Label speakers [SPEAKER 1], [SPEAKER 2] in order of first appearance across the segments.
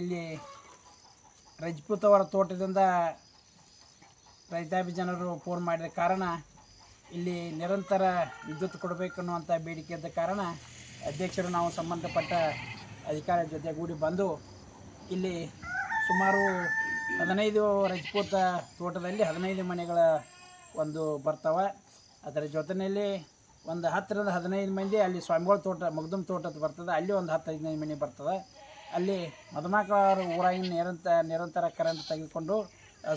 [SPEAKER 1] ಇಲ್ಲಿ ರಜಪೂತ್ ಅವರ ತೋಟದಿಂದ ರೈತಾಪಿ ಜನರು ಫೋನ್ ಮಾಡಿದ ಕಾರಣ ಇಲ್ಲಿ ನಿರಂತರ ವಿದ್ಯುತ್ ಕೊಡಬೇಕು ಅನ್ನುವಂಥ ಬೇಡಿಕೆ ಇದ್ದ ಕಾರಣ ಅಧ್ಯಕ್ಷರು ನಾವು ಸಂಬಂಧಪಟ್ಟ ಅಧಿಕಾರಿ ಜೊತೆಗೂಡಿ ಬಂದು ಇಲ್ಲಿ ಸುಮಾರು ಹದಿನೈದು ರಜಪೂತ ತೋಟದಲ್ಲಿ ಹದಿನೈದು ಮನೆಗಳ ಒಂದು ಬರ್ತವೆ. ಅದರ ಜೊತೆಯಲ್ಲಿ ಒಂದು ಹತ್ತರಿಂದ ಹದಿನೈದು ಮಂದಿ ಅಲ್ಲಿ ಸ್ವಾಮಿಗಳ ತೋಟ, ಮಗ್ದುಮ್ ತೋಟದ ಬರ್ತದೆ. ಅಲ್ಲಿ ಒಂದು ಹತ್ತು ಹದಿನೈದು ಮನೆ ಬರ್ತದೆ. ಅಲ್ಲಿ ಮದುಮಕ್ಕಳ ಊರಾಗಿನ ನಿರಂತ ನಿರಂತರ ಕರೆಂಟ್ ತೆಗೆದುಕೊಂಡು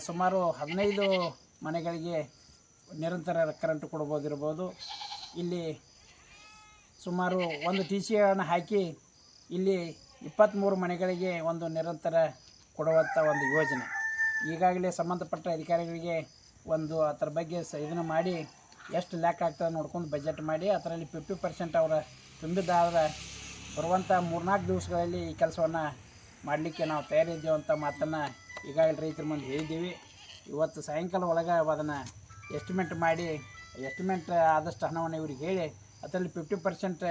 [SPEAKER 1] ಸುಮಾರು ಹದಿನೈದು ಮನೆಗಳಿಗೆ ನಿರಂತರ ಕರೆಂಟ್ ಕೊಡ್ಬೋದಿರ್ಬೋದು ಇಲ್ಲಿ ಸುಮಾರು ಒಂದು ಟಿ ಸಿಗಳನ್ನು ಹಾಕಿ ಇಲ್ಲಿ ಇಪ್ಪತ್ತ್ಮೂರು ಮನೆಗಳಿಗೆ ಒಂದು ನಿರಂತರ ಕೊಡುವಂಥ ಒಂದು ಯೋಜನೆ. ಈಗಾಗಲೇ ಸಂಬಂಧಪಟ್ಟ ಅಧಿಕಾರಿಗಳಿಗೆ ಒಂದು ಅದರ ಬಗ್ಗೆ ಸ ಇದನ್ನು ಮಾಡಿ, ಎಷ್ಟು ಲ್ಯಾಕ್ ಆಗ್ತದೆ ನೋಡ್ಕೊಂಡು ಬಜೆಟ್ ಮಾಡಿ, ಅದರಲ್ಲಿ ಫಿಫ್ಟಿ ಪರ್ಸೆಂಟ್ ಅವರ ತುಂಬಿದ್ದಾದ್ರೆ ಬರುವಂಥ ಮೂರ್ನಾಲ್ಕು ದಿವಸಗಳಲ್ಲಿ ಈ ಕೆಲಸವನ್ನು ಮಾಡಲಿಕ್ಕೆ ನಾವು ತಯಾರಿದ್ದೇವೆ ಅಂತ ಮಾತನ್ನು ಈಗಾಗಲೇ ರೈತರ ಮುಂದೆ ಹೇಳಿದ್ದೀವಿ. ಇವತ್ತು ಸಾಯಂಕಾಲ ಒಳಗೆ ಅದನ್ನು ಎಸ್ಟಿಮೇಟ್ ಮಾಡಿ ಎಸ್ಟಿಮೇಟ್ ಆದಷ್ಟು ಹಣವನ್ನು ಇವ್ರಿಗೆ ಹೇಳಿ, ಅದರಲ್ಲಿ ಫಿಫ್ಟಿ ಪರ್ಸೆಂಟ್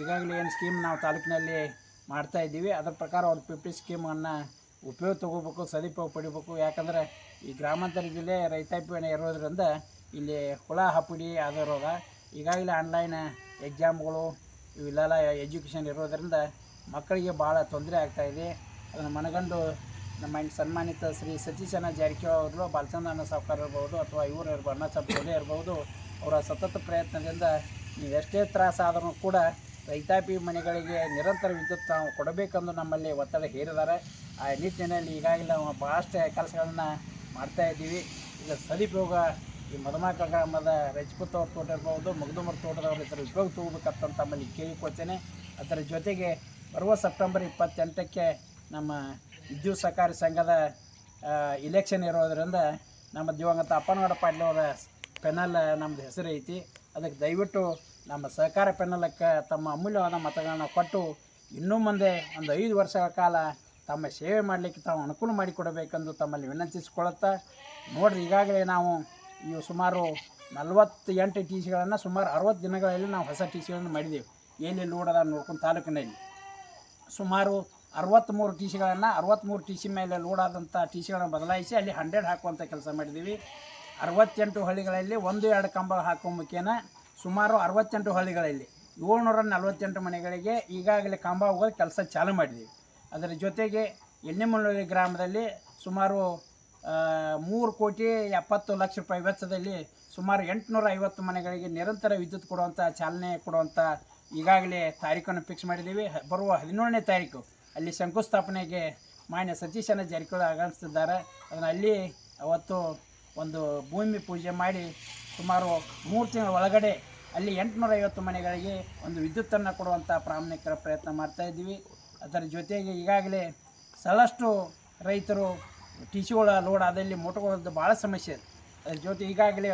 [SPEAKER 1] ಈಗಾಗಲೇ ಏನು ಸ್ಕೀಮ್ ನಾವು ತಾಲೂಕಿನಲ್ಲಿ ಮಾಡ್ತಾ ಇದ್ದೀವಿ. ಅದರ ಪ್ರಕಾರ ಅವ್ರು ಫಿಫ್ಟಿ ಸ್ಕೀಮನ್ನು ಉಪಯೋಗ ತೊಗೋಬೇಕು, ಸದುಪಯೋಗ ಪಡಿಬೇಕು. ಯಾಕಂದರೆ ಈ ಗ್ರಾಮಾಂತರ ಜಿಲ್ಲೆ ರೈತಾಪಿಯನ್ನು ಇರೋದ್ರಿಂದ ಇಲ್ಲಿ ಹುಳ ಹಪ್ಪುಡಿ ಆದರೋಗ ಈಗಾಗಲೇ ಆನ್ಲೈನ್ ಎಕ್ಸಾಮ್ಗಳು ಇವೆಲ್ಲ ಎಜುಕೇಷನ್ ಇರೋದರಿಂದ ಮಕ್ಕಳಿಗೆ ಭಾಳ ತೊಂದರೆ ಆಗ್ತಾ ಇದೆ. ಅದನ್ನು ಮನಗಂಡು ನಮ್ಮ ಸನ್ಮಾನಿತ ಶ್ರೀ ಸತೀಶನ ಜಾರಕಿಹೊಳಿ ಅವರು ಅಣ್ಣ ಸಾವ್ಕಾರ ಇರ್ಬೋದು ಅಥವಾ ಇವರು ಇರ್ಬೋದು, ಅಣ್ಣ ಇರ್ಬೋದು, ಅವರ ಸತತ ಪ್ರಯತ್ನದಿಂದ ನೀವೆಷ್ಟೇ ಎಷ್ಟೇ ತ್ರಾಸ ಆದರೂ ಕೂಡ ರೈತಾಪಿ ಮನೆಗಳಿಗೆ ನಿರಂತರ ವಿದ್ಯುತ್ ನಾವು ಕೊಡಬೇಕೆಂದು ನಮ್ಮಲ್ಲಿ ಒತ್ತಡ ಹೇರಿದ್ದಾರೆ. ಆ ನಿಟ್ಟಿನಲ್ಲಿ ಈಗಾಗಲೇ ನಾವು ಭಾಳಷ್ಟು ಕೆಲಸಗಳನ್ನು ಮಾಡ್ತಾಯಿದ್ದೀವಿ ಇದರ ಸದುಪಯೋಗ ಈ ಮಧುಮಾಕ ಗ್ರಾಮದ ರಜಪೂತ್ ಅವ್ರ ತೋಟ ಇರ್ಬೋದು, ಮಗದುಮರ್ ತೋಟದವ್ರ ಇದರ ಉಪಯೋಗ ತಗೋಬೇಕಂತ ತಮ್ಮಲ್ಲಿ ಕೇಳಿಕೊಳ್ತೇನೆ ಅದರ ಜೊತೆಗೆ ಬರುವ ಸೆಪ್ಟೆಂಬರ್ ಇಪ್ಪತ್ತೆಂಟಕ್ಕೆ ನಮ್ಮ ವಿದ್ಯುತ್ ಸಹಕಾರಿ ಸಂಘದ ಇಲೆಕ್ಷನ್ ಇರೋದರಿಂದ ನಮ್ಮ ದಿವಂಗತ ಅಪ್ಪನಗೌಡ ಪಾಟೀಲ್ ಅವರ ಪೆನಲ್ ನಮ್ಮದು ಹೆಸರು ಐತಿ. ಅದಕ್ಕೆ ದಯವಿಟ್ಟು ನಮ್ಮ ಸಹಕಾರ ಪೆನಲಕ್ಕೆ ತಮ್ಮ ಅಮೂಲ್ಯವಾದ ಮತಗಳನ್ನು ಕೊಟ್ಟು ಇನ್ನೂ ಮುಂದೆ ಒಂದು ಐದು ವರ್ಷಗಳ ಕಾಲ ತಮ್ಮ ಸೇವೆ ಮಾಡಲಿಕ್ಕೆ ತಾವು ಅನುಕೂಲ ಮಾಡಿಕೊಡಬೇಕೆಂದು ತಮ್ಮಲ್ಲಿ ವಿನಂತಿಸಿಕೊಳ್ಳುತ್ತಾ, ನೋಡ್ರಿ ಈಗಾಗಲೇ ನಾವು ಇವು ಸುಮಾರು ನಲವತ್ತು ಎಂಟು ಟಿ ಸಿಗಳನ್ನು ಸುಮಾರು ಅರವತ್ತು ದಿನಗಳಲ್ಲಿ ನಾವು ಹೊಸ ಟಿ ಸಿಗಳನ್ನು ಮಾಡಿದ್ದೇವೆ ಎಲ್ಲಿ ಲೋಡ್ ಅದ ನೋಡ್ಕೊಂಡು ತಾಲೂಕಿನಲ್ಲಿ. ಸುಮಾರು ಅರವತ್ತ್ಮೂರು ಟಿ ಸಿಗಳನ್ನು ಅರವತ್ತ್ಮೂರು ಟಿ ಸಿ ಮೇಲೆ ಲೋಡ್ ಆದಂಥ ಟಿ ಸಿಗಳನ್ನು ಬದಲಾಯಿಸಿ ಅಲ್ಲಿ ಹಂಡ್ರೆಡ್ ಹಾಕುವಂಥ ಕೆಲಸ ಮಾಡಿದ್ದೀವಿ ಅರವತ್ತೆಂಟು ಹಳ್ಳಿಗಳಲ್ಲಿ ಒಂದು, ಎರಡು ಕಂಬ ಹಾಕುವ ಮುಖೇನ ಸುಮಾರು ಅರವತ್ತೆಂಟು ಹಳ್ಳಿಗಳಲ್ಲಿ ಏಳ್ನೂರ ನಲವತ್ತೆಂಟು ಮನೆಗಳಿಗೆ ಈಗಾಗಲೇ ಕಂಬ ಹೋಗೋದು ಕೆಲಸ ಚಾಲೂ ಮಾಡಿದ್ದೀವಿ ಅದರ ಜೊತೆಗೆ ಎಣ್ಣೆಮುಳ್ಳೂರಿ ಗ್ರಾಮದಲ್ಲಿ ಸುಮಾರು ಮೂರು ಕೋಟಿ ಎಪ್ಪತ್ತು ಲಕ್ಷ ರೂಪಾಯಿ ವೆಚ್ಚದಲ್ಲಿ ಸುಮಾರು ಎಂಟುನೂರ ಐವತ್ತು ಮನೆಗಳಿಗೆ ನಿರಂತರ ವಿದ್ಯುತ್ ಕೊಡುವಂಥ ಚಾಲನೆ ಕೊಡುವಂಥ ಈಗಾಗಲೇ ತಾರೀಖನ್ನು ಫಿಕ್ಸ್ ಮಾಡಿದ್ದೀವಿ. ಬರುವ ಹದಿನೇಳನೇ ತಾರೀಕು ಅಲ್ಲಿ ಶಂಕುಸ್ಥಾಪನೆಗೆ ಮಾನ್ಯ ಸತೀಶನ ಜಾರಕಿಹೊಳಿ ಆಗಮಿಸ್ತಿದ್ದಾರೆ. ಅದನ್ನು ಅಲ್ಲಿ ಅವತ್ತು ಒಂದು ಭೂಮಿ ಪೂಜೆ ಮಾಡಿ ಸುಮಾರು ಮೂರು ತಿಂಗಳ ಒಳಗಡೆ ಅಲ್ಲಿ ಎಂಟುನೂರ ಐವತ್ತು ಮನೆಗಳಿಗೆ ಒಂದು ವಿದ್ಯುತ್ತನ್ನು ಕೊಡುವಂಥ ಪ್ರಾಮಾಣಿಕರ ಪ್ರಯತ್ನ ಮಾಡ್ತಾ ಇದ್ದೀವಿ. ಅದರ ಜೊತೆಗೆ ಈಗಾಗಲೇ ಸಾಕಷ್ಟು ರೈತರು ಟಿ ಸಿಗಳ ಲೋಡ್ ಅದಲ್ಲಿ ಮೋಟಗಳದ್ದು ಭಾಳ ಸಮಸ್ಯೆ ಇದೆ ಅದ್ರ ಜೊತೆ ಈಗಾಗಲೇ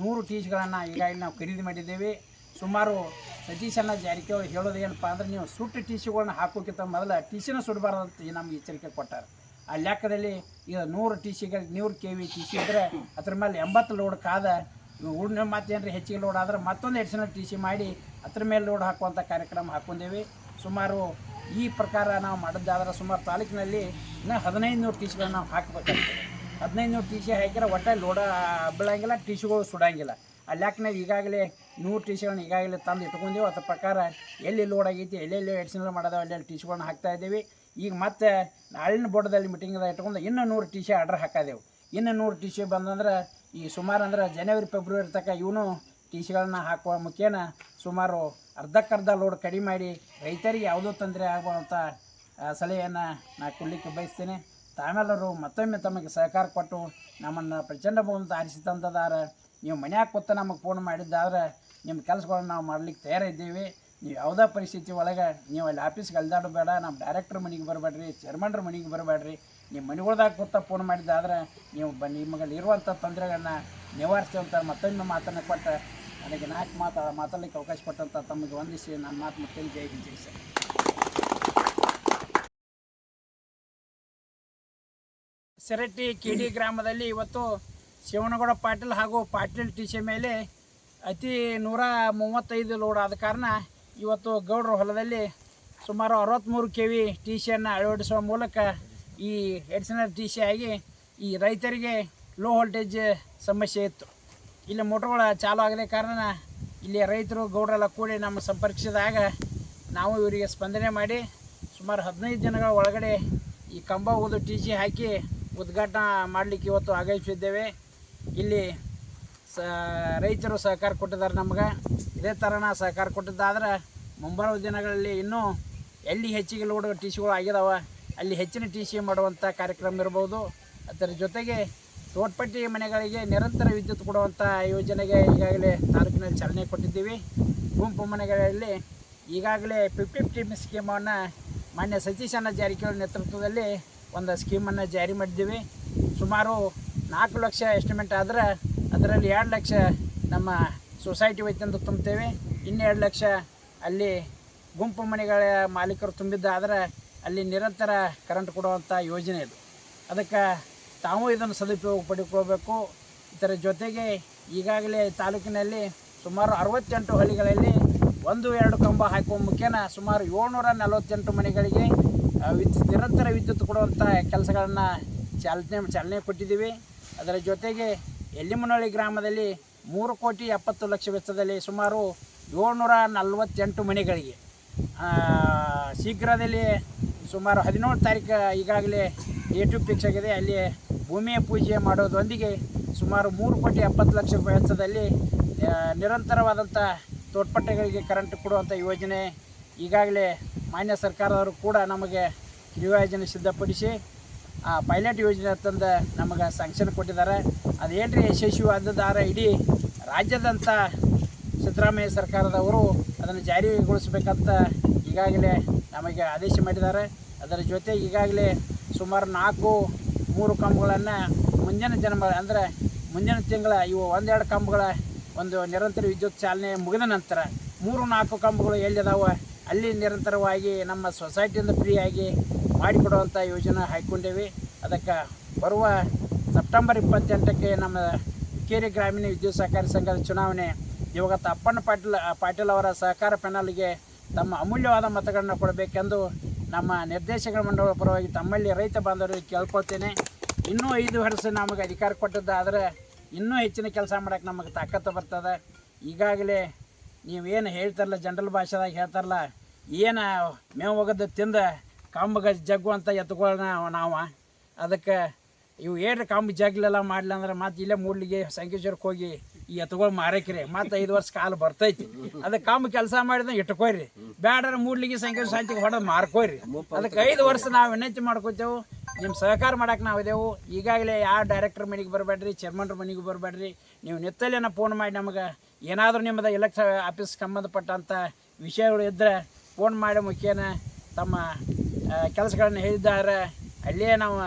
[SPEAKER 1] ನೂರು ಟಿ ಸಿಗಳನ್ನು ಈಗಾಗಲೇ ನಾವು ಖರೀದಿ ಮಾಡಿದ್ದೇವೆ. ಸುಮಾರು ಸತೀಶನ ಜಾರಕಿಹೊಳಿ ಹೇಳೋದು ಏನಪ್ಪ ಅಂದ್ರೆ ನೀವು ಸುಟ್ಟು ಟಿ ಸಿಗಳನ್ನ ಹಾಕೋಕ್ಕಿಂತ ಮೊದಲು ಟಿ ಸಿನ ಸುಡಬಾರ್ದು ಅಂತ ನಮ್ಗೆ ಎಚ್ಚರಿಕೆ ಕೊಟ್ಟಾರೆ. ಆ ಲೆಕ್ಕದಲ್ಲಿ ಈಗ ನೂರು ಟಿ ಸಿಗೆ ನೂರು ಕೆ ವಿ ಟಿ ಸಿ ಇದ್ದರೆ ಅದ್ರ ಮೇಲೆ ಎಂಬತ್ತು ಲೋಡ್ ಕಾದ ಉಳಿದ ಮತ್ತೇನ್ರಿ ಹೆಚ್ಚಿಗೆ ಲೋಡ್ ಆದ್ರೆ ಮತ್ತೊಂದು ಎಡಿಷನಲ್ ಟಿ ಸಿ ಮಾಡಿ ಅದ್ರ ಮೇಲೆ ಲೋಡ್ ಹಾಕುವಂಥ ಕಾರ್ಯಕ್ರಮ ಹಾಕ್ಕೊಂಡೇವಿ ಸುಮಾರು ಈ ಪ್ರಕಾರ ನಾವು ಮಾಡೋದಾದ್ರೆ ಸುಮಾರು ತಾಲೂಕಿನಲ್ಲಿ ಇನ್ನೂ ಹದಿನೈದು ನೂರು ಟಿ ಸಿಗಳನ್ನ ನಾವು ಹಾಕಬೇಕಾಗ್ತದೆ. ಹದಿನೈದು ನೂರು ಟಿ ಸಿ ಹಾಕಿದ್ರೆ ಒಟ್ಟೆ ಲೋಡ ಬೀಳಂಗಿಲ್ಲ ಟಿ ಸಿಗಳು ಸುಡಂಗಿಲ್ಲ. ಆ ಲ್ಯಾಕ್ನಾಗ ಈಗಾಗಲೇ ನೂರು ಟಿ ಸಿಗಳನ್ನ ಈಗಾಗಲೇ ತಂದು ಇಟ್ಕೊಂಡೇವು ಅದ್ರ ಪ್ರಕಾರ ಎಲ್ಲಿ ಲೋಡ್ ಆಗೈತಿ, ಎಲ್ಲೆಲ್ಲಿ ಎಡಿಷನಲ್ ಮಾಡೋದು ಅಲ್ಲೆಲ್ಲಿ ಟಿ ಸಿಗಳನ್ನ ಹಾಕ್ತಾ ಇದ್ದೀವಿ. ಈಗ ಮತ್ತೆ ನಾಳಿನ ಬೋರ್ಡದಲ್ಲಿ ಮೀಟಿಂಗ್ದಾಗ ಇಟ್ಕೊಂಡು ಇನ್ನೂ ನೂರು ಟಿ ಸಿ ಆರ್ಡ್ರ್ ಹಾಕಿದೆವು. ಇನ್ನು ನೂರು ಟಿ ಸಿ ಬಂದಂದ್ರೆ ಈ ಸುಮಾರು ಅಂದ್ರೆ ಜನವರಿ ಫೆಬ್ರವರಿ ತನಕ ಇವನು ಟಿ ಸಿಗಳನ್ನ ಹಾಕುವ ಮುಖೇನ ಸುಮಾರು ಅರ್ಧಕ್ಕರ್ಧ ಲೋಡ್ ಕಡಿಮೆ ಮಾಡಿ ರೈತರಿಗೆ ಯಾವುದೋ ತೊಂದರೆ ಆಗುವಂಥ ಸಲಹೆಯನ್ನು ನಾನು ಕೊಡಲಿಕ್ಕೆ ಬಯಸ್ತೇನೆ. ತಾವೆಲ್ಲರೂ ಮತ್ತೊಮ್ಮೆ ತಮಗೆ ಸಹಕಾರ ಕೊಟ್ಟು ನಮ್ಮನ್ನು ಪ್ರಚಂಡ ಬಹುಮತ ಆರಿಸಿ ತಂದದಾರ ನೀವು ಮನ್ಯಾಗ ಕೂತ ನಮಗೆ ಫೋನ್ ಮಾಡಿದ್ದಾದ್ರೆ ನಿಮ್ಮ ಕೆಲಸಗಳನ್ನು ನಾವು ಮಾಡ್ಲಿಕ್ಕೆ ತಯಾರಿದ್ದೀವಿ ನೀವು ಯಾವುದೇ ಪರಿಸ್ಥಿತಿ ಒಳಗೆ ನೀವು ಅಲ್ಲಿ ಆಫೀಸ್ಗೆ ಅಲ್ದಾಡಬೇಡ ಬೇಡ, ನಮ್ಮ ಡೈರೆಕ್ಟ್ರ್ ಮನೆಗೆ ಬರಬೇಡ್ರಿ ಚೇರ್ಮನ್ರ ಮನೆಗೆ ಬರಬೇಡ್ರಿ. ನಿಮ್ಮ ಮನೆಗಳ್ದಾಗ ಕೂತ ಫೋನ್ ಮಾಡಿದ್ದಾದ್ರೆ ನೀವು ಬ ನಿಮಗಲ್ಲಿ ಇರುವಂಥ ತೊಂದರೆಗಳನ್ನ ನಿವಾರಿಸ್ತೇವೆ ಮತ್ತೊಮ್ಮೆ ಮಾತನ್ನು ಕೊಟ್ಟು ನನಗೆ ನಾಲ್ಕು ಮಾತಾಡ ಮಾತಾಡಲಿಕ್ಕೆ ಅವಕಾಶ ಕೊಟ್ಟಂಥ ತಮಗೆ ವಂದಿಸಿ ನನ್ನ ಮಾತು ಮುಖ್ಯ ಜೈ ಹಿಂದ್ ಜೈ ಸರ್. ಸೆರಟ್ಟಿ ಕಿಡಿ ಗ್ರಾಮದಲ್ಲಿ ಇವತ್ತು ಶಿವನಗೌಡ ಪಾಟೀಲ್ ಹಾಗೂ ಪಾಟೀಲ್ ಟಿ ಸಿ ಮೇಲೆ ಅತಿ ನೂರ ಮೂವತ್ತೈದು ಲೋಡ್ ಆದ ಕಾರಣ ಇವತ್ತು ಗೌಡ್ರ ಹೊಲದಲ್ಲಿ ಸುಮಾರು ಅರವತ್ತ್ಮೂರು ಕೆ ವಿ ಟಿ ಸಿಯನ್ನು ಅಳವಡಿಸುವ ಮೂಲಕ ಈ ಎಡಿಷನಲ್ ಟಿ ಸಿ ಆಗಿ ಈ ರೈತರಿಗೆ ಲೋ ವೋಲ್ಟೇಜ್ ಸಮಸ್ಯೆ ಇತ್ತು. ಇಲ್ಲಿ ಮೋಟ್ರ್ಗಳು ಚಾಲು ಆಗದೆ ಕಾರಣ ಇಲ್ಲಿ ರೈತರು ಗೌಡರೆಲ್ಲ ಕೂಡಿ ನಮ್ಮ ಸಂಪರ್ಕಿಸಿದಾಗ ನಾವು ಇವರಿಗೆ ಸ್ಪಂದನೆ ಮಾಡಿ ಸುಮಾರು ಹದಿನೈದು ದಿನಗಳ ಒಳಗಡೆ ಈ ಕಂಬ ಊದು ಟಿ ಸಿ ಹಾಕಿ ಉದ್ಘಾಟನಾ ಮಾಡಲಿಕ್ಕೆ ಇವತ್ತು ಆಗಮಿಸಿದ್ದೇವೆ ಇಲ್ಲಿ ಸ ರೈತರು ಸಹಕಾರ ಕೊಟ್ಟಿದ್ದಾರೆ ನಮ್ಗೆ. ಇದೇ ಥರನ ಸಹಕಾರ ಕೊಟ್ಟಿದ್ದಾದ್ರೆ ಮುಂಬರುವ ದಿನಗಳಲ್ಲಿ ಇನ್ನೂ ಎಲ್ಲಿ ಹೆಚ್ಚಿಗೆ ಲೋಡ್ ಟಿ ಸಿಗಳು ಆಗಿದಾವೆ, ಅಲ್ಲಿ ಹೆಚ್ಚಿನ ಟಿ ಸಿ ಮಾಡುವಂಥ ಕಾರ್ಯಕ್ರಮ ಇರ್ಬೋದು. ಅದರ ಜೊತೆಗೆ ತೋಟ್ಪಟ್ಟಿ ಮನೆಗಳಿಗೆ ನಿರಂತರ ವಿದ್ಯುತ್ ಕೊಡುವಂಥ ಯೋಜನೆಗೆ ಈಗಾಗಲೇ ತಾಲೂಕಿನಲ್ಲಿ ಚಾಲನೆ ಕೊಟ್ಟಿದ್ದೀವಿ. ಗುಂಪು ಮನೆಗಳಲ್ಲಿ ಈಗಾಗಲೇ ಫಿಫ್ಟಿ ಫಿಫ್ಟಿ ಸ್ಕೀಮನ್ನು ಮಾನ್ಯ ಸತೀಶನ ಜಾರಕಿಹೊಳಿ ನೇತೃತ್ವದಲ್ಲಿ ಒಂದು ಸ್ಕೀಮನ್ನು ಜಾರಿ ಮಾಡಿದ್ದೀವಿ. ಸುಮಾರು ನಾಲ್ಕು ಲಕ್ಷ ಎಸ್ಟಿಮೇಟ್ ಆದ್ರೆ ಅದರಲ್ಲಿ ಎರಡು ಲಕ್ಷ ನಮ್ಮ ಸೊಸೈಟಿ ವೈದ್ಯಂದು ತುಂಬುತ್ತೇವೆ. ಇನ್ನೆರಡು ಲಕ್ಷ ಅಲ್ಲಿ ಗುಂಪು ಮನೆಗಳ ಮಾಲೀಕರು ತುಂಬಿದ್ದಾದ್ರೆ ಅಲ್ಲಿ ನಿರಂತರ ಕರೆಂಟ್ ಕೊಡುವಂಥ ಯೋಜನೆ ಇದು. ಅದಕ್ಕೆ ತಾವು ಇದನ್ನು ಸದುಪಯೋಗ ಪಡಿಕೊಳ್ಬೇಕು ಇದರ ಜೊತೆಗೆ ಈಗಾಗಲೇ ತಾಲೂಕಿನಲ್ಲಿ ಸುಮಾರು ಅರವತ್ತೆಂಟು ಹಳ್ಳಿಗಳಲ್ಲಿ ಒಂದು ಎರಡು ಕಂಬ ಹಾಕುವ ಮುಖೇನ ಸುಮಾರು ಏಳ್ನೂರ ನಲವತ್ತೆಂಟು ಮನೆಗಳಿಗೆ ವಿದ್ಯುತ್ ನಿರಂತರ ವಿದ್ಯುತ್ ಕೊಡುವಂಥ ಕೆಲಸಗಳನ್ನು ಚಾಲನೆ ಚಾಲನೆ ಕೊಟ್ಟಿದ್ದೀವಿ. ಅದರ ಜೊತೆಗೆ ಎಲ್ಲಿಮನಹಳ್ಳಿ ಗ್ರಾಮದಲ್ಲಿ ಮೂರು ಕೋಟಿ ಎಪ್ಪತ್ತು ಲಕ್ಷ ವೆಚ್ಚದಲ್ಲಿ ಸುಮಾರು ಏಳ್ನೂರ ನಲವತ್ತೆಂಟು ಮನೆಗಳಿಗೆ ಶೀಘ್ರದಲ್ಲಿ ಸುಮಾರು ಹದಿನೇಳು ತಾರೀಕು ಈಗಾಗಲೇ ಡೇಟು ಫಿಕ್ಸ್ ಆಗಿದೆ ಅಲ್ಲಿ ಭೂಮಿಯ ಪೂಜೆ ಮಾಡೋದೊಂದಿಗೆ ಸುಮಾರು ಮೂರು ಕೋಟಿ ಎಪ್ಪತ್ತು ಲಕ್ಷ ವೆಚ್ಚದಲ್ಲಿ ನಿರಂತರವಾದಂಥ ತೋಟ್ಪಟ್ಟೆಗಳಿಗೆ ಕರೆಂಟ್ ಕೊಡುವಂಥ ಯೋಜನೆ ಈಗಾಗಲೇ ಮಾನ್ಯ ಸರ್ಕಾರದವರು ಕೂಡ ನಮಗೆ ಯೋಜನೆ ಸಿದ್ಧಪಡಿಸಿ, ಆ, ಪೈಲಟ್ ಯೋಜನೆ ತಂದು ನಮಗೆ ಸ್ಯಾಂಕ್ಷನ್ ಕೊಟ್ಟಿದ್ದಾರೆ. ಅದೇನು ಯಶಸ್ವಿ ಆದದಾರ ಇಡೀ ರಾಜ್ಯದಂಥ ಸಿದ್ದರಾಮಯ್ಯ ಸರ್ಕಾರದವರು ಅದನ್ನು ಜಾರಿಗೊಳಿಸಬೇಕಂತ ಈಗಾಗಲೇ ನಮಗೆ ಆದೇಶ ಮಾಡಿದ್ದಾರೆ. ಅದರ ಜೊತೆ ಈಗಾಗಲೇ ಸುಮಾರು ನಾಲ್ಕು ಮೂರು ಕಂಬಗಳನ್ನು ಮುಂಜಾನೆ ಜನ್ಮ ಅಂದರೆ ಮುಂಜಾನೆ ತಿಂಗಳ ಇವು ಒಂದೆರಡು ಕಂಬಗಳ ಒಂದು ನಿರಂತರ ವಿದ್ಯುತ್ ಚಾಲನೆ ಮುಗಿದ ನಂತರ ಮೂರು ನಾಲ್ಕು ಕಂಬಗಳು ಎಲ್ಲಿದಾವೆ, ಅಲ್ಲಿ ನಿರಂತರವಾಗಿ ನಮ್ಮ ಸೊಸೈಟಿಯಿಂದ ಫ್ರೀಯಾಗಿ ಮಾಡಿಕೊಡುವಂಥ ಯೋಜನೆ ಹಾಕ್ಕೊಂಡೇವಿ. ಅದಕ್ಕೆ ಬರುವ ಸೆಪ್ಟೆಂಬರ್ ಇಪ್ಪತ್ತೆಂಟಕ್ಕೆ ನಮ್ಮ ಕೇರಿ ಗ್ರಾಮೀಣ ವಿದ್ಯುತ್ ಸಹಕಾರಿ ಸಂಘದ ಚುನಾವಣೆ ಇವಾಗ ಅಪ್ಪಣ್ಣ ಪಾಟೀಲ್ ಪಾಟೀಲ್ ಅವರ ಸಹಕಾರ ಪ್ಯಾನಲ್ಗೆ ತಮ್ಮ ಅಮೂಲ್ಯವಾದ ಮತಗಳನ್ನು ಕೊಡಬೇಕೆಂದು ನಮ್ಮ ನಿರ್ದೇಶಕ ಮಂಡಳ ಪರವಾಗಿ ತಮ್ಮಲ್ಲಿ ರೈತ ಬಾಂಧವರಿಗೆ ಕೇಳ್ಕೊಳ್ತೇನೆ. ಇನ್ನೂ ಐದು ವರ್ಷ ನಮಗೆ ಅಧಿಕಾರ ಕೊಟ್ಟದ್ದಾದರೆ ಇನ್ನೂ ಹೆಚ್ಚಿನ ಕೆಲಸ ಮಾಡೋಕ್ಕೆ ನಮಗೆ ತಾಕತ್ತು ಬರ್ತದೆ. ಈಗಾಗಲೇ ನೀವೇನು ಹೇಳ್ತಾರಲ್ಲ, ಜನರಲ್ ಭಾಷೆದಾಗ ಹೇಳ್ತಾರಲ್ಲ, ಏನು ಮೇವು ಹೋಗೋದು ತಿಂದ ಕಾಂಬಗ ಜಗ್ಗು ಅಂತ ಎತ್ಕೊಳ್ಳೋಣ ನಾವು. ಅದಕ್ಕೆ ಇವು ಏನ್ರಿ ಕಾಂಬ ಜಗ್ಲೆಲ್ಲ ಮಾಡಲಿಲ್ಲ ಅಂದ್ರೆ ಮತ್ತೆ ಇಲ್ಲೇ ಮೂಡ್ಲಿಗೆ ಸಂಕೇಶ್ವರಕ್ಕೆ ಹೋಗಿ ಈ ಎತ್ತುಗಳು ಮಾರಕ್ರಿ. ಮತ್ತೆ ಐದು ವರ್ಷ ಕಾಲ ಬರ್ತೈತಿ. ಅದಕ್ಕೆ ಕಮ್ಮಿ ಕೆಲಸ ಮಾಡಿದ ಇಟ್ಕೊಯ್ರಿ. ಬ್ಯಾಡ್ರ ಮೂಡ್ಲಿಗೆ ಸಂಖ್ಯೆ ಶಾಂತಿಗೆ ಹೊಡೆದು ಮಾರ್ಕೊಯ್ರಿ. ಅದಕ್ಕೆ ಐದು ವರ್ಷ ನಾವು ವಿನಂತಿ ಮಾಡ್ಕೋತೇವು. ನಿಮ್ಮ ಸಹಕಾರ ಮಾಡಕ್ಕೆ ನಾವು ಇದೇವು. ಈಗಾಗಲೇ ಯಾವ ಡೈರೆಕ್ಟರ್ ಮನೆಗೆ ಬರಬೇಡ್ರಿ ಚೇರ್ಮನ್ರ ಮನೆಗೆ ಬರಬೇಡ್ರಿ, ನೀವು ನಿತ್ತಲೇನ ಫೋನ್ ಮಾಡಿ ನಮಗೆ ಏನಾದರೂ ನಿಮ್ಮದು ಎಲೆಕ್ಷ ಆಫೀಸ್ ಸಂಬಂಧಪಟ್ಟಂಥ ವಿಷಯಗಳು ಇದ್ದರೆ ಫೋನ್ ಮಾಡಿ ಮುಖ್ಯನ ತಮ್ಮ ಕೆಲಸಗಳನ್ನು ಹೇಳಿದ್ದಾರೆ. ಅಲ್ಲಿಯೇ ನಾವು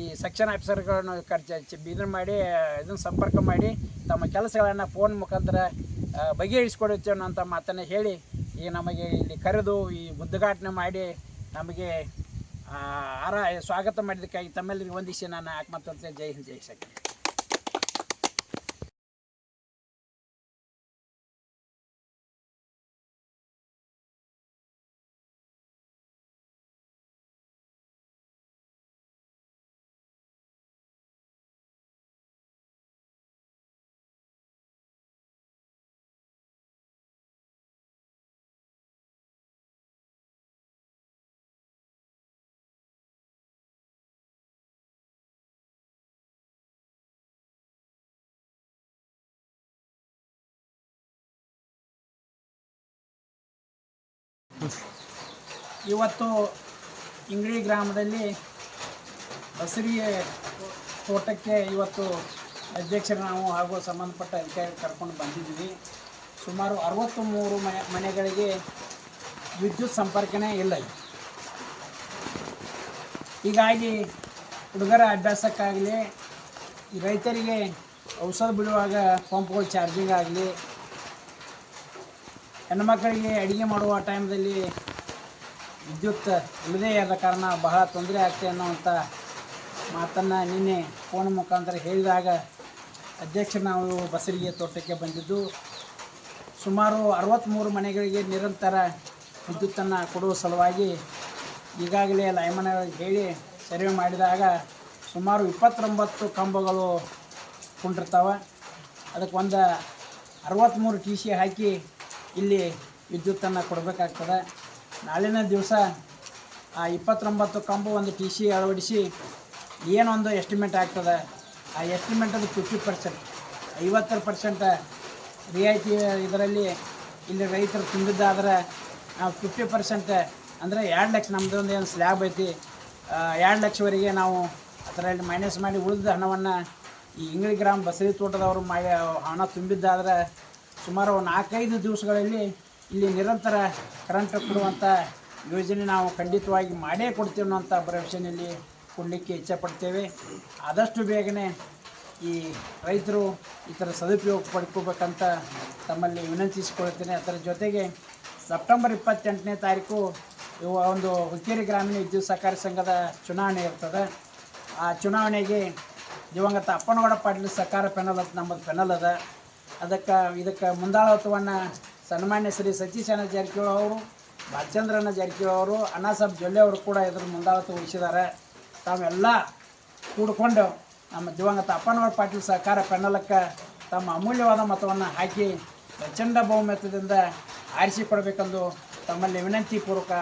[SPEAKER 1] ಈ ಸೆಕ್ಷನ್ ಆಫೀಸರ್ಗಳನ್ನು ಖರ್ಚು ಇದನ್ನು ಮಾಡಿ, ಇದನ್ನು ಸಂಪರ್ಕ ಮಾಡಿ, ತಮ್ಮ ಕೆಲಸಗಳನ್ನು ಫೋನ್ ಮುಖಾಂತರ ಬಗೆಹರಿಸ್ಕೊಡುತ್ತೇವೆ ಅಂತ ಮಾತನ್ನು ಹೇಳಿ, ಈ ನಮಗೆ ಇಲ್ಲಿ ಕರೆದು ಈ ಉದ್ಘಾಟನೆ ಮಾಡಿ ನಮಗೆ ಆರ, ಸ್ವಾಗತ ಮಾಡಿದ್ದಕ್ಕಾಗಿ ತಮ್ಮೆಲ್ಲರಿಗೆ ವಂದಿಸಿ ನಾನು ಆತ್ಮಹತ್ಯೆ ಜೈ ಹಿಂದ್, ಜೈ ಶಕ್ತಿ ಇವತ್ತು ಇಂಗ್ಳಿ ಗ್ರಾಮದಲ್ಲಿ ಬಸರಿ ತೋಟಕ್ಕೆ ಇವತ್ತು ಅಧ್ಯಕ್ಷರು ನಾವು ಹಾಗೂ ಸಂಬಂಧಪಟ್ಟ ಅಧಿಕಾರಿ ಕರ್ಕೊಂಡು ಬಂದಿದ್ದೀವಿ ಸುಮಾರು ಅರವತ್ತು ಮೂರು ಮನೆ, ಮನೆಗಳಿಗೆ ವಿದ್ಯುತ್ ಸಂಪರ್ಕನೇ ಇಲ್ಲ. ಹೀಗಾಗಿ ಹುಡುಗರ ಅಭ್ಯಾಸಕ್ಕಾಗಲಿ, ರೈತರಿಗೆ ಔಷಧ ಬಿಡುವಾಗ ಪಂಪ್ಗಳು ಚಾರ್ಜಿಂಗ್ ಆಗಲಿ ಹೆಣ್ಮಕ್ಕಳಿಗೆ ಅಡುಗೆ ಮಾಡುವ ಟೈಮ್ದಲ್ಲಿ ವಿದ್ಯುತ್ ಇಲ್ಲದೇ ಆದ ಕಾರಣ ಬಹಳ ತೊಂದರೆ ಆಗ್ತದೆ ಅನ್ನೋವಂಥ ಮಾತನ್ನು ನಿನ್ನೆ ಫೋನ್ ಮುಖಾಂತರ ಹೇಳಿದಾಗ ಅಧ್ಯಕ್ಷ ನಾವು ಬಸರಿಗೆ ತೋಟಕ್ಕೆ ಬಂದಿದ್ದು. ಸುಮಾರು ಅರವತ್ತ್ಮೂರು ಮನೆಗಳಿಗೆ ನಿರಂತರ ವಿದ್ಯುತ್ತನ್ನು ಕೊಡುವ ಸಲುವಾಗಿ ಈಗಾಗಲೇ ಲೈಮನ ಹೇಳಿ ಸರ್ವೆ ಮಾಡಿದಾಗ ಸುಮಾರು ಇಪ್ಪತ್ತೊಂಬತ್ತು ಕಂಬಗಳು ಕುಂಡಿರ್ತಾವೆ. ಅದಕ್ಕೆ ಒಂದು ಅರವತ್ತ್ಮೂರು ಟಿ ಸಿ ಹಾಕಿ ಇಲ್ಲಿ ವಿದ್ಯುತ್ತನ್ನು ಕೊಡಬೇಕಾಗ್ತದೆ. ನಾಳಿನ ದಿವಸ ಆ ಇಪ್ಪತ್ತೊಂಬತ್ತು ಕಂಬು ಒಂದು ಟಿ ಸಿ ಅಳವಡಿಸಿ ಏನೊಂದು ಎಸ್ಟಿಮೇಟ್ ಆಗ್ತದೆ. ಆ ಎಸ್ಟಿಮೇಟದು ಫಿಫ್ಟಿ ಪರ್ಸೆಂಟ್ ಐವತ್ತರ ಪರ್ಸೆಂಟ್ ರಿಯಾಯಿತಿ ಇದರಲ್ಲಿ ಇಲ್ಲಿ ರೈತರು ತುಂಬಿದ್ದಾದರೆ ನಾವು ಫಿಫ್ಟಿ ಪರ್ಸೆಂಟ್ ಅಂದರೆ ಎರಡು ಲಕ್ಷ ನಮ್ಮದು ಒಂದು ಏನು ಸ್ಲ್ಯಾಬ್ ಐತಿ. ಎರಡು ಲಕ್ಷವರೆಗೆ ನಾವು ಅದರಲ್ಲಿ ಮೈನಸ್ ಮಾಡಿ ಉಳಿದ ಹಣವನ್ನು ಈ ಇಂಗ್ಳಿ ಗ್ರಾಮ ಬಸರಿ ತೋಟದವರು ಮಾಡಿ ಹಣ ತುಂಬಿದ್ದಾದ್ರೆ ಸುಮಾರು ನಾಲ್ಕೈದು ದಿವಸಗಳಲ್ಲಿ ಇಲ್ಲಿ ನಿರಂತರ ಕರೆಂಟ್ ಕೊಡುವಂಥ ಯೋಜನೆ ನಾವು ಖಂಡಿತವಾಗಿ ಮಾಡೇ ಕೊಡ್ತೀವಿ ಅನ್ನೋಂಥ ಭರವಸೆಯಲ್ಲಿ ಕೊಡಲಿಕ್ಕೆ ಇಚ್ಛೆಪಡ್ತೇವೆ ಆದಷ್ಟು ಬೇಗನೆ ಈ ರೈತರು ಈ ಥರ ಸದುಪಯೋಗ ಪಡ್ಕೋಬೇಕಂತ ತಮ್ಮಲ್ಲಿ ವಿನಂತಿಸಿಕೊಳ್ತೇನೆ. ಅದರ ಜೊತೆಗೆ ಸೆಪ್ಟೆಂಬರ್ ಇಪ್ಪತ್ತೆಂಟನೇ ತಾರೀಕು ಒಂದು ಹುಕ್ಕೇರಿ ಗ್ರಾಮೀಣ ವಿದ್ಯುತ್ ಸಹಕಾರಿ ಸಂಘದ ಚುನಾವಣೆ ಇರ್ತದೆ. ಆ ಚುನಾವಣೆಗೆ ದಿವಂಗತ ಅಪ್ಪನಗೌಡ ಪಾಟೀಲ್ ಸಹಕಾರ ಪೆನಲ್ ಅಂತ ನಮ್ಮದು ಪೆನಲ್ ಅದ. ಅದಕ್ಕೆ ಇದಕ್ಕೆ ಮುಂದಾಳತ್ವವನ್ನು ಸನ್ಮಾನ್ಯ ಶ್ರೀ ಸತೀಶಣ್ಣ ಜಾರಕಿಹೊಳಿ ಅವರು ಬಾಲಚಂದ್ರಣ್ಣ ಜಾರಕಿಹೊಳಿ ಅವರು ಅಣ್ಣಾಸಾಬ್ ಜೊಲ್ಲೆ ಅವರು ಕೂಡ ಇದ್ರ ಮುಂದಾಳತ್ವ ವಹಿಸಿದ್ದಾರೆ. ತಾವೆಲ್ಲ ಕೂಡಿಕೊಂಡು ನಮ್ಮ ದಿವಂಗತ ಅಪ್ಪನವರ ಪಾಟೀಲ್ ಸಹಕಾರ ಪೆನ್ನಲಕ್ಕೆ ತಮ್ಮ ಅಮೂಲ್ಯವಾದ ಮತವನ್ನು ಹಾಕಿ ಪ್ರಚಂಡ ಬಹುಮತದಿಂದ ಆರಿಸಿಕೊಡಬೇಕೆಂದು ತಮ್ಮಲ್ಲಿ ವಿನಂತಿ ಪೂರ್ವಕ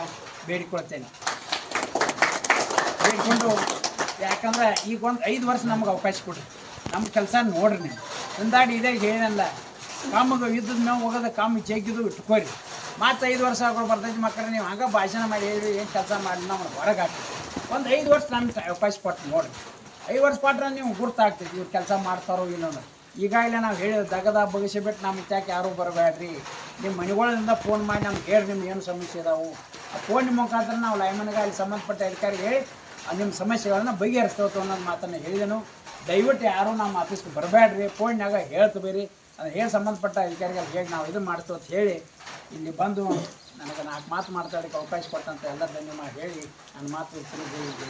[SPEAKER 1] ಬೇಡಿಕೊಳ್ತೇನೆ ಬೇಡಿಕೊಂಡು ಯಾಕಂದ್ರೆ ಈಗ ಒಂದು ಐದು ವರ್ಷ ನಮಗೆ ಅವಕಾಶ ಕೊಡ್ರಿ ನಮ್ಮ ಕೆಲಸ ನೋಡ್ರಿ ನೀವು. ಒಂದಾಡಿ ಇದೇ, ಏನಲ್ಲ. ಕಾಮಗೆ ಇದ್ದದ್ದು ನಾವು ಹೋಗೋದು, ಕಾಮ ಜಗ್ಗಿದು ಇಟ್ಕೋರಿ. ಮತ್ತೆ ಐದು ವರ್ಷ ಆಗೋರು ಬರ್ತೈತಿ ಮಕ್ಕಳು ನೀವು ಹಂಗೆ ಭಾಷಣ ಮಾಡಿ ಹೇಳಿ ಏನು ಕೆಲಸ ಮಾಡಿ ನಮ್ಮನ್ನು ಹೊರಗೆ ಹಾಕಿ ಒಂದು ಐದು ವರ್ಷ ನಮ್ಗೆ ಅವಕಾಶ ಕೊಟ್ಟು ನೋಡ್ರಿ. ಐದು ವರ್ಷ ಕೊಟ್ರೆ ನೀವು ಗುರ್ತಾಗ್ತೈತಿ ಇವ್ರು ಕೆಲಸ ಮಾಡ್ತಾರೋ ಇನ್ನೊಂದು ಈಗಾಗಲೇ ನಾವು ಹೇಳಿದ ದಗದ ಬಗಿಸಿ ಬಿಟ್ಟು ನಮ್ಮ ಇತ್ಯಾಕೆ ಯಾರೂ ಬರಬೇಡ್ರಿ ನಿಮ್ಮ ಮನೆಗಳಿಂದ ಫೋನ್ ಮಾಡಿ ನಮ್ಗೆ ಹೇಳಿ ನಿಮ್ಗೆ ಏನು ಸಮಸ್ಯೆ ಇದಾವೆ. ಆ ಫೋನ್ ಮುಖಾಂತರ ನಾವು ಲೈಮನ್ಗೆ ಅಲ್ಲಿ ಸಂಬಂಧಪಟ್ಟ ಅಧಿಕಾರಿಗೆ ಹೇಳಿ ನಿಮ್ಮ ಸಮಸ್ಯೆಗಳನ್ನು ಬಗೆಹರಿಸ್ತೇವೆ ಅನ್ನೋದು ಮಾತನ್ನು ಹೇಳಿದೆನು. ದಯವಿಟ್ಟು ಯಾರೂ ನಮ್ಮ ಆಫೀಸ್ಗೆ ಬರಬೇಡ್ರಿ ಫೋನ್ಯಾಗ ಹೇಳ್ತಬೇರಿ ಅದು ಹೇಳಿ ಸಂಬಂಧಪಟ್ಟ ಅಧಿಕಾರಿಗಳು ಹೇಳಿ ನಾವು ಇದು ಮಾಡ್ತೀವಿ ಅಂತ ಹೇಳಿ ಇಲ್ಲಿ ಬಂದು ನನಗೆ ನಾಲ್ಕು ಮಾತು ಮಾತಾಡೋಕ್ಕೆ ಅವಕಾಶ ಕೊಟ್ಟಂತ ಎಲ್ಲ ಧನ್ಯವಾದ ಹೇಳಿ ನನ್ನ ಮಾತು ತಿರುಗಿ